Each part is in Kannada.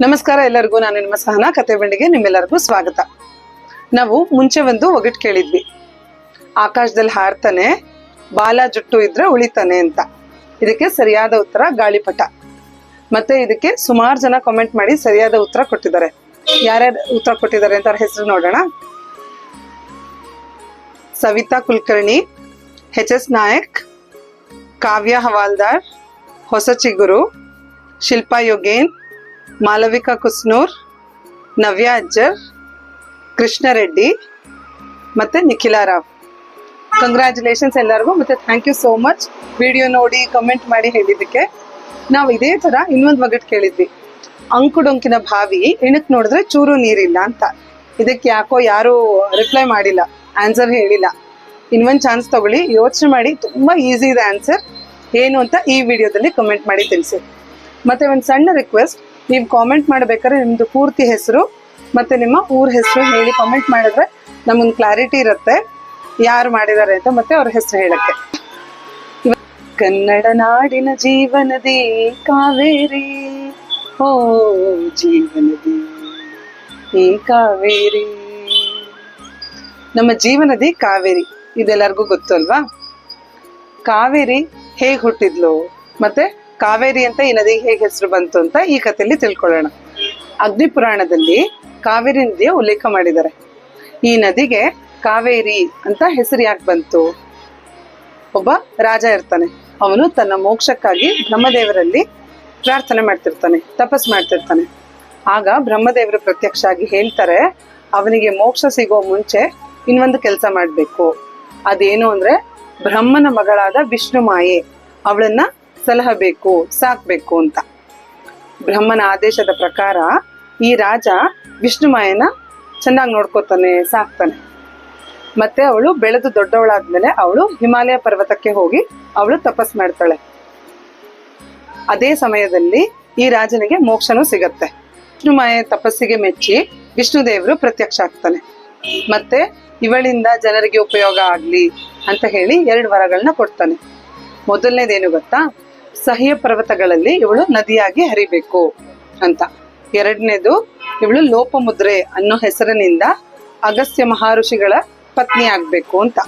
ನಮಸ್ಕಾರ ಎಲ್ಲರಿಗೂ, ನಾನು ನಿಮ್ಮ ಸಹನ, ಕತೆ ನಿಮ್ಮೆಲ್ಲರಿಗೂ ಸ್ವಾಗತ. ನಾವು ಮುಂಚೆ ಒಂದು ಒಗಟ್ ಕೇಳಿದ್ವಿ. ಆಕಾಶದಲ್ಲಿ ಹಾರ್ತಾನೆ, ಬಾಲ ಜುಟ್ಟು ಇದ್ರೆ ಉಳಿತಾನೆ ಅಂತ. ಇದಕ್ಕೆ ಸರಿಯಾದ ಉತ್ತರ ಗಾಳಿಪಟ. ಮತ್ತೆ ಇದಕ್ಕೆ ಸುಮಾರು ಜನ ಕಾಮೆಂಟ್ ಮಾಡಿ ಸರಿಯಾದ ಉತ್ತರ ಕೊಟ್ಟಿದ್ದಾರೆ. ಯಾರ್ಯಾರು ಉತ್ತರ ಕೊಟ್ಟಿದ್ದಾರೆ ಅಂತ ಹೆಸರು ನೋಡೋಣ. ಸವಿತಾ ಕುಲಕರ್ಣಿ ಹೆಚ್ ಎಸ್ ನಾಯಕ್, ಕಾವ್ಯ ಹವಾಲ್ದಾರ್, ಹೊಸ ಚಿಗುರು, ಶಿಲ್ಪಾ ಯೋಗೇನ್ ಮಾಲವಿಕಾ ಕುಸ್ನೂರ್, ನವ್ಯ ಅಜ್ಜರ್ ಕೃಷ್ಣ ರೆಡ್ಡಿ ಮತ್ತೆ ನಿಖಿಲಾ ರಾವ್. ಕಂಗ್ರ್ಯಾಚುಲೇಷನ್ಸ್ ಎಲ್ಲರಿಗೂ ಮತ್ತೆ thank you so much video ನೋಡಿ ಕಮೆಂಟ್ ಮಾಡಿ ಹೇಳಿದ್ದಕ್ಕೆ ನಾವು ಇದೇ ತರ ಇನ್ನೊಂದು ಒಗಟ್ ಕೇಳಿದ್ವಿ. ಅಂಕುಡೊಂಕಿನ ಬಾವಿ ಇಣಕ್ ನೋಡಿದ್ರೆ ಚೂರು ನೀರಿಲ್ಲ ಅಂತ. ಇದಕ್ಕೆ ಯಾಕೋ ಯಾರು ರಿಪ್ಲೈ ಮಾಡಿಲ್ಲ ಆನ್ಸರ್ ಹೇಳಿಲ್ಲ. ಇನ್ನೊಂದು ಚಾನ್ಸ್ ತಗೊಳ್ಳಿ, ಯೋಚನೆ ಮಾಡಿ, ತುಂಬಾ ಈಸಿ ಇದೆ ಆನ್ಸರ್ ಏನು ಅಂತ ಈ ವಿಡಿಯೋದಲ್ಲಿ ಕಮೆಂಟ್ ಮಾಡಿ ತಿಳಿಸಿ. ಮತ್ತೆ ಒಂದು ಸಣ್ಣ ರಿಕ್ವೆಸ್ಟ್ ನೀವು ಕಾಮೆಂಟ್ ಮಾಡಬೇಕಾದ್ರೆ ನಿಮ್ಮದು ಪೂರ್ತಿ ಹೆಸರು ಮತ್ತೆ ನಿಮ್ಮ ಊರ ಹೆಸರು ಹೇಳಿ ಕಾಮೆಂಟ್ ಮಾಡಿದ್ರೆ ನಮಗೊಂದು ಕ್ಲಾರಿಟಿ ಇರುತ್ತೆ ಯಾರು ಮಾಡಿದ್ದಾರೆ ಅಂತ ಮತ್ತೆ ಅವ್ರ ಹೆಸರು ಹೇಳಕ್ಕೆ. ಕನ್ನಡ ನಾಡಿನ ಜೀವನದಿ ಕಾವೇರಿ. ಓ ಜೀವನದಿ ಈ ಕಾವೇರಿ. ನಮ್ಮ ಜೀವನದಿ ಕಾವೇರಿ. ಇದೆಲ್ಲರಿಗೂ ಗೊತ್ತು ಅಲ್ವಾ? ಕಾವೇರಿ ಹೇಗೆ ಹುಟ್ಟಿದ್ಲು? ಮತ್ತೆ ಕಾವೇರಿ ಅಂತ ಈ ನದಿಗೆ ಹೇಗೆ ಹೆಸರು ಬಂತು ಅಂತ ಈ ಕಥೆಯಲ್ಲಿ ತಿಳ್ಕೊಳ್ಳೋಣ. ಅಗ್ನಿ ಪುರಾಣದಲ್ಲಿ ಕಾವೇರಿ ನದಿಯ ಉಲ್ಲೇಖ ಮಾಡಿದ್ದಾರೆ. ಈ ನದಿಗೆ ಕಾವೇರಿ ಅಂತ ಹೆಸರು ಯಾಕೆ ಬಂತು? ಒಬ್ಬ ರಾಜ ಇರ್ತಾನೆ. ಅವನು ತನ್ನ ಮೋಕ್ಷಕ್ಕಾಗಿ ಬ್ರಹ್ಮದೇವರಲ್ಲಿ ಪ್ರಾರ್ಥನೆ ಮಾಡ್ತಿರ್ತಾನೆ, ತಪಸ್ ಮಾಡ್ತಿರ್ತಾನೆ. ಆಗ ಬ್ರಹ್ಮದೇವರು ಪ್ರತ್ಯಕ್ಷ ಆಗಿ ಹೇಳ್ತಾರೆ, ಅವನಿಗೆ ಮೋಕ್ಷ ಸಿಗೋ ಮುಂಚೆ ಇನ್ನೊಂದು ಕೆಲಸ ಮಾಡಬೇಕು. ಅದೇನು ಅಂದ್ರೆ ಬ್ರಹ್ಮನ ಮಗಳಾದ ವಿಷ್ಣು ಮಾಯೆ ಅವಳನ್ನ ಸಲಹಬೇಕು ಸಾಕ್ಬೇಕು ಅಂತ. ಬ್ರಹ್ಮನ ಆದೇಶದ ಪ್ರಕಾರ ಈ ರಾಜ ವಿಷ್ಣುಮಾಯನ ಚೆನ್ನಾಗಿ ನೋಡ್ಕೋತಾನೆ, ಸಾಕ್ತಾನೆ. ಮತ್ತೆ ಅವಳು ಬೆಳೆದು ದೊಡ್ಡವಳಾದ್ಮೇಲೆ ಅವಳು ಹಿಮಾಲಯ ಪರ್ವತಕ್ಕೆ ಹೋಗಿ ಅವಳು ತಪಸ್ ಮಾಡ್ತಾಳೆ. ಅದೇ ಸಮಯದಲ್ಲಿ ಈ ರಾಜನಿಗೆ ಮೋಕ್ಷನೂ ಸಿಗತ್ತೆ. ವಿಷ್ಣುಮಾಯ ತಪಸ್ಸಿಗೆ ಮೆಚ್ಚಿ ವಿಷ್ಣು ದೇವರು ಪ್ರತ್ಯಕ್ಷ ಆಗ್ತಾನೆ. ಮತ್ತೆ ಇವಳಿಂದ ಜನರಿಗೆ ಉಪಯೋಗ ಆಗ್ಲಿ ಅಂತ ಹೇಳಿ ಎರಡು ವರಗಳನ್ನ ಕೊಡ್ತಾನೆ. ಮೊದಲನೇದೇನು ಗೊತ್ತಾ? ಸಹ್ಯ ಪರ್ವತಗಳಲ್ಲಿ ಇವಳು ನದಿಯಾಗಿ ಹರಿಬೇಕು ಅಂತ. ಎರಡನೇದು, ಇವಳು ಲೋಪಮುದ್ರೆ ಅನ್ನೋ ಹೆಸರಿನಿಂದ ಅಗಸ್ತ್ಯ ಮಹರ್ಷಿಗಳ ಪತ್ನಿ ಆಗ್ಬೇಕು ಅಂತ.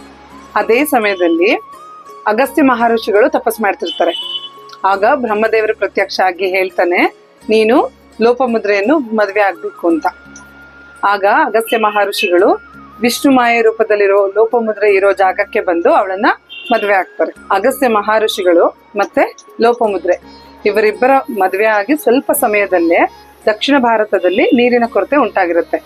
ಅದೇ ಸಮಯದಲ್ಲಿ ಅಗಸ್ತ್ಯ ಮಹರ್ಷಿಗಳು ತಪಸ್ ಮಾಡ್ತಿರ್ತಾರೆ. ಆಗ ಬ್ರಹ್ಮದೇವರು ಪ್ರತ್ಯಕ್ಷ ಆಗಿ ಹೇಳ್ತಾನೆ, ನೀನು ಲೋಪಮುದ್ರೆಯನ್ನು ಮದುವೆ ಆಗ್ಬೇಕು ಅಂತ. ಆಗ ಅಗಸ್ತ್ಯ ಮಹರ್ಷಿಗಳು ವಿಷ್ಣು ಮಾಯ ರೂಪದಲ್ಲಿರೋ ಲೋಪಮುದ್ರೆ ಇರೋ ಜಾಗಕ್ಕೆ ಬಂದು ಅವಳನ್ನ ಮದುವೆ ಆಗ್ತಾರೆ. ಅಗಸ್ತ್ಯ ಮಹರ್ಷಿಗಳು ಮತ್ತೆ ಲೋಪಮುದ್ರೆ. ಇವರಿಬ್ಬರ ಮದುವೆ ಆಗಿ ಸ್ವಲ್ಪ ಸಮಯದಲ್ಲೇ ದಕ್ಷಿಣ ಭಾರತದಲ್ಲಿ ನೀರಿನ ಕೊರತೆ ಉಂಟಾಗಿರುತ್ತೆ.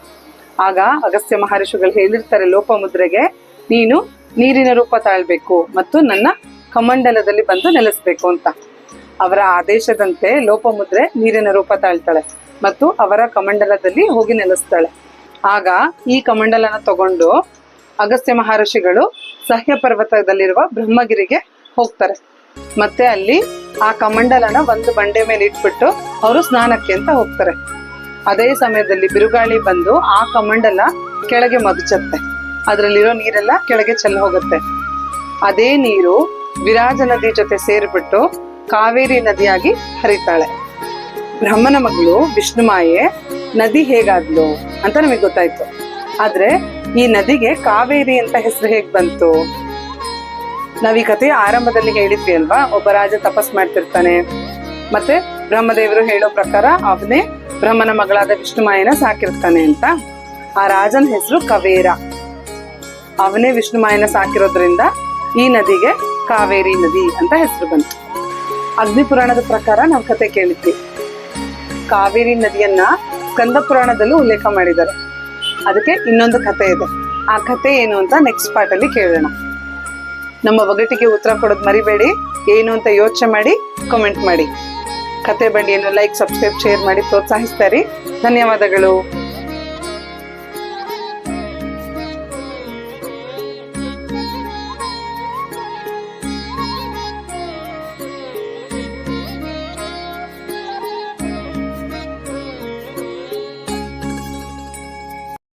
ಆಗ ಅಗಸ್ತ್ಯ ಮಹರ್ಷಿಗಳು ಹೇಳಿರ್ತಾರೆ ಲೋಪಮುದ್ರೆಗೆ, ನೀನು ನೀರಿನ ರೂಪ ತಾಳ್ಬೇಕು ಮತ್ತು ನನ್ನ ಕಮಂಡಲದಲ್ಲಿ ಬಂದು ನೆಲೆಸಬೇಕು ಅಂತ. ಅವರ ಆದೇಶದಂತೆ ಲೋಪಮುದ್ರೆ ನೀರಿನ ರೂಪ ತಾಳ್ತಾಳೆ ಮತ್ತು ಅವರ ಕಮಂಡಲದಲ್ಲಿ ಹೋಗಿ ನೆಲೆಸ್ತಾಳೆ. ಆಗ ಈ ಕಮಂಡಲನ ತಗೊಂಡು ಅಗಸ್ತ್ಯ ಮಹರ್ಷಿಗಳು ಸಹ್ಯ ಪರ್ವತದಲ್ಲಿರುವ ಬ್ರಹ್ಮಗಿರಿಗೆ ಹೋಗ್ತಾರೆ. ಮತ್ತೆ ಅಲ್ಲಿ ಆ ಕಮಂಡಲನ ಒಂದು ಬಂಡೆ ಮೇಲೆ ಇಟ್ಬಿಟ್ಟು ಅವರು ಸ್ನಾನಕ್ಕೆ ಅಂತ ಹೋಗ್ತಾರೆ. ಅದೇ ಸಮಯದಲ್ಲಿ ಬಿರುಗಾಳಿ ಬಂದು ಆ ಕಮಂಡಲ ಕೆಳಗೆ ಮಗುಚತ್ತೆ ಅದರಲ್ಲಿರೋ ನೀರೆಲ್ಲ ಕೆಳಗೆ ಚೆಲ್ಲ ಹೋಗುತ್ತೆ. ಅದೇ ನೀರು ವಿರಾಜ ನದಿ ಜೊತೆ ಸೇರಿಬಿಟ್ಟು ಕಾವೇರಿ ನದಿಯಾಗಿ ಹರಿತಾಳೆ. ಬ್ರಹ್ಮನ ಮಗಳು ವಿಷ್ಣುಮಾಯೆ, ನದಿ ಹೇಗಾದ್ಲು ಅಂತ ನಮಗೆ ಗೊತ್ತಾಯ್ತು. ಆದ್ರೆ ಈ ನದಿಗೆ ಕಾವೇರಿ ಅಂತ ಹೆಸರು ಹೇಗ್ ಬಂತು? ನಾವ್ ಈ ಕಥೆಯ ಆರಂಭದಲ್ಲಿ ಹೇಳಿದ್ವಿ ಅಲ್ವಾ? ಒಬ್ಬ ರಾಜ ತಪಸ್ ಮಾಡ್ತಿರ್ತಾನೆ. ಮತ್ತೆ ಬ್ರಹ್ಮದೇವರು ಹೇಳೋ ಪ್ರಕಾರ ಅವನೇ ಬ್ರಹ್ಮನ ಮಗಳಾದ ವಿಷ್ಣುಮಾಯನ ಸಾಕಿರ್ತಾನೆ ಅಂತ. ಆ ರಾಜನ ಹೆಸರು ಕವೇರ. ಅವನೇ ವಿಷ್ಣುಮಾಯನ ಸಾಕಿರೋದ್ರಿಂದ ಈ ನದಿಗೆ ಕಾವೇರಿ ನದಿ ಅಂತ ಹೆಸರು ಬಂತು. ಅಗ್ನಿ ಪುರಾಣದ ಪ್ರಕಾರ ನಾವು ಕತೆ ಕೇಳಿದ್ವಿ. ಕಾವೇರಿ ನದಿಯನ್ನ ಸ್ಕಂದ ಪುರಾಣದಲ್ಲೂ ಉಲ್ಲೇಖ ಮಾಡಿದ್ದಾರೆ. ಅದಕ್ಕೆ ಇನ್ನೊಂದು ಕತೆ ಇದೆ. ಆ ಕತೆ ಏನು ಅಂತ ನೆಕ್ಸ್ಟ್ ಪಾರ್ಟ್ ಅಲ್ಲಿ ಕೇಳೋಣ. ನಮ್ಮ ಒಗಟಿಗೆ ಉತ್ತರ ಕೊಡೋದು ಮರಿಬೇಡಿ. ಏನು ಅಂತ ಯೋಚನೆ ಮಾಡಿ ಕಮೆಂಟ್ ಮಾಡಿ. ಕತೆ ಬಂಡಿಯನ್ನು ಲೈಕ್ ಸಬ್ಸ್ಕ್ರೈಬ್ ಶೇರ್ ಮಾಡಿ ಪ್ರೋತ್ಸಾಹಿಸ್ತಾರೆ ಧನ್ಯವಾದಗಳು.